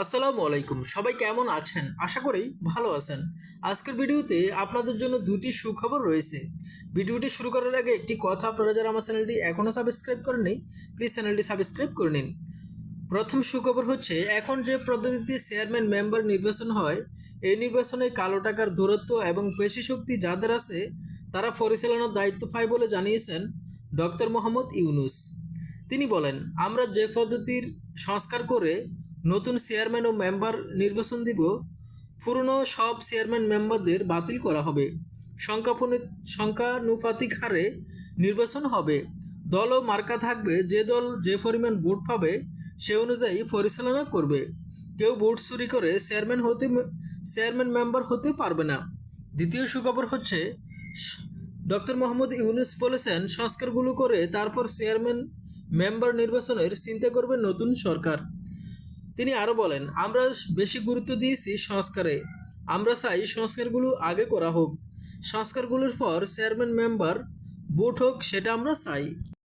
আসসালামু আলাইকুম। সবাই কেমন আছেন? আশা করি ভালো আছেন। আজকের ভিডিওতে আপনাদের জন্য দুটি সুখবর রয়েছে। ভিডিওটি শুরু করার আগে একটি কথা আপনারা যারা আমার চ্যানেলটি এখনও সাবস্ক্রাইব করেননি প্লিজ চ্যানেলটি সাবস্ক্রাইব করে নিন। প্রথম সুখবর হচ্ছে, এখন যে পদ্ধতিতে চেয়ারম্যান মেম্বার নির্বাচন হয়, এই নির্বাচনে কালো টাকার দূরত্ব এবং পেশি শক্তি যাদের আছে, তারা পরিচালনার দায়িত্ব পায় বলে জানিয়েছেন ডক্টর মোহাম্মদ ইউনুস। তিনি বলেন, আমরা যে পদ্ধতির সংস্কার করে নতুন চেয়ারম্যান ও মেম্বার নির্বাচন দিব, পুরনো সব চেয়ারম্যান মেম্বারদের বাতিল করা হবে। সংখ্যানুপাতিক হারে নির্বাচন হবে। দল ও মার্কা থাকবে, যে দল যে পরিমাণ ভোট পাবে, সে অনুযায়ী পরিচালনা করবে। কেউ ভোট চুরি করে চেয়ারম্যান হতে চেয়ারম্যান মেম্বার হতে পারবে না। দ্বিতীয় সুখবর হচ্ছে, ডক্টর মোহাম্মদ ইউনুস বলেছেন, সংস্কারগুলো করে তারপর চেয়ারম্যান মেম্বার নির্বাচনের চিন্তা করবে নতুন সরকার। তিনি আরও বলেন, আমরা বেশি গুরুত্ব দিয়েছি সংস্কারে। আমরা চাই সংস্কারগুলো আগে করা হোক। সংস্কারগুলোর পর চেয়ারম্যান, মেম্বার, ভোট হোক, সেটা আমরা চাই।